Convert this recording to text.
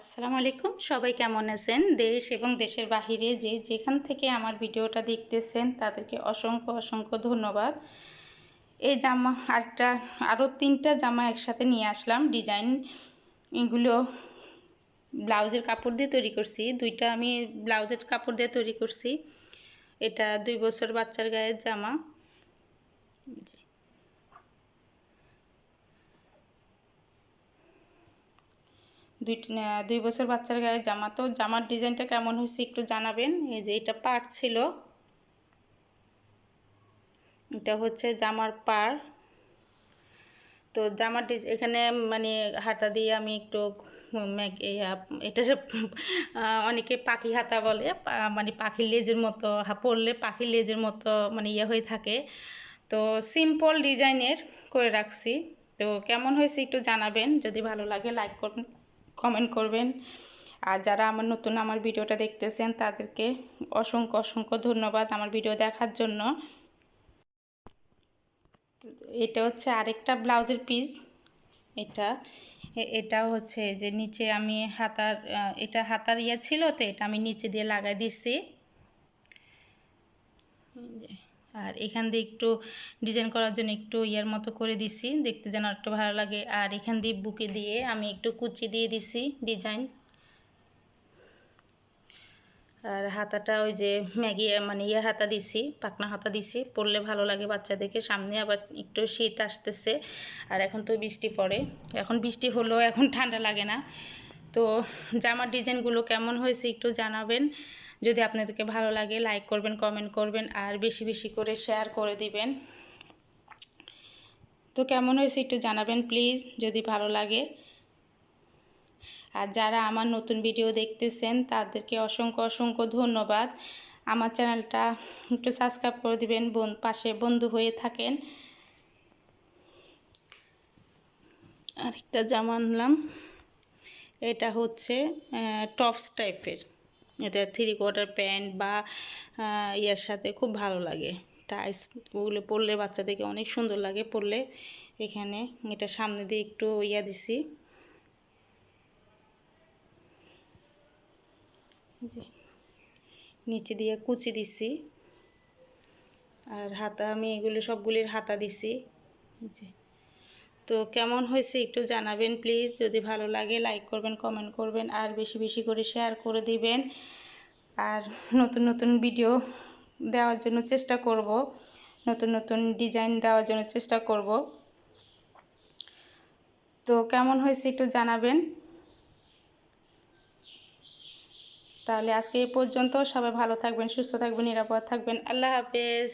আসসালামু আলাইকুম। সবাই কেমন আছেন? দেশ এবং দেশের বাহিরে যে যেখান থেকে আমার ভিডিওটা দেখতেছেন, তাদেরকে অসংখ্য অসংখ্য ধন্যবাদ। এই জামা আরেকটা, আরও তিনটা জামা একসাথে নিয়ে আসলাম। ডিজাইন এগুলো ব্লাউজের কাপড় দিয়ে তৈরি করছি। দুইটা আমি ব্লাউজের কাপড় দিয়ে তৈরি করছি। এটা দুই বছর বাচ্চার গায়ের জামা। দুই দুই বছর বাচ্চার গায়ে জামা। তো জামার ডিজাইনটা কেমন হয়েছে একটু জানাবেন। এই যে এটা পার ছিল। এটা হচ্ছে জামার পার তো জামার এখানে মানে হাতা দিয়ে আমি একটু এটা অনেকে পাখি হাতা বলে। মানে পাখির লেজের মতো পরলে পাখির লেজের মতো মানে ইয়ে হয়ে থাকে। তো সিম্পল ডিজাইনের করে রাখছি। তো কেমন হয়েছে একটু জানাবেন। যদি ভালো লাগে লাইক করবেন। কমেন্ট করবেন। আর যারা আমার নতুন আমার ভিডিওটা দেখতেছেন, তাদেরকে অসংখ্য অসংখ্য ধন্যবাদ আমার ভিডিও দেখার জন্য। এটা হচ্ছে আরেকটা ব্লাউজের পিস এটা এটা হচ্ছে যে নিচে আমি হাতার এটা হাতার ইয়ে ছিল তো, এটা আমি নিচে দিয়ে লাগাই দিচ্ছি আর এখান দিয়ে একটু ডিজাইন করার জন্য একটু ইয়ার মতো করে দিছি। দেখতে যেন একটু ভালো লাগে। আর এখান দিয়ে বুকে দিয়ে আমি একটু কুচি দিয়ে দিছি ডিজাইন আর হাতাটা ওই যে ম্যাগি মানে ইয়ে হাতা দিছি পাকনা হাতা দিছি। পরলে ভালো লাগে বাচ্চাদেরকে। সামনে আবার একটু শীত আসতেছে। আর এখন তো বৃষ্টি পড়ে। এখন বৃষ্টি হলেও এখন ঠান্ডা লাগে না। তো জামার ডিজাইনগুলো কেমন হয়েছে একটু জানাবেন। যদি আপনাদেরকে ভালো লাগে লাইক করবেন কমেন্ট করবেন, আর বেশি বেশি করে শেয়ার করে দিবেন। তো কেমন হয়েছে একটু জানাবেন প্লিজ যদি ভালো লাগে। আর যারা আমার নতুন ভিডিও দেখতেছেন, তাদেরকে অসংখ্য অসংখ্য ধন্যবাদ। আমার চ্যানেলটা একটু সাবস্ক্রাইব করে দিবেন, বোন পাশে বন্ধু হয়ে থাকেন। আরেকটা জামা আনলাম। এটা হচ্ছে টপস টাইপের এটা থ্রি কোয়ার্টার প্যান্ট বা ইয়ার সাথে খুব ভালো লাগে। টাইস ওগুলো পরলে বাচ্চাদেরকে অনেক সুন্দর লাগে পরলে। এখানে এটা সামনে দিয়ে একটু ইয়া দিছি। নিচে দিয়ে কুচি দিছি। আর হাতা আমি এগুলো সবগুলির হাতা দিছি। জি তো কেমন হয়েছে একটু জানাবেন প্লিজ যদি ভালো লাগে লাইক করবেন কমেন্ট করবেন, আর বেশি বেশি করে শেয়ার করে দিবেন। আর নতুন নতুন ভিডিও দেওয়ার জন্য চেষ্টা করব। নতুন নতুন ডিজাইন দেওয়ার জন্য চেষ্টা করব। তো কেমন হয়েছে একটু জানাবেন। তাহলে আজকে এই পর্যন্ত সবাই ভালো থাকবেন, সুস্থ থাকবেন, নিরাপদ থাকবেন। আল্লাহ হাফেজ।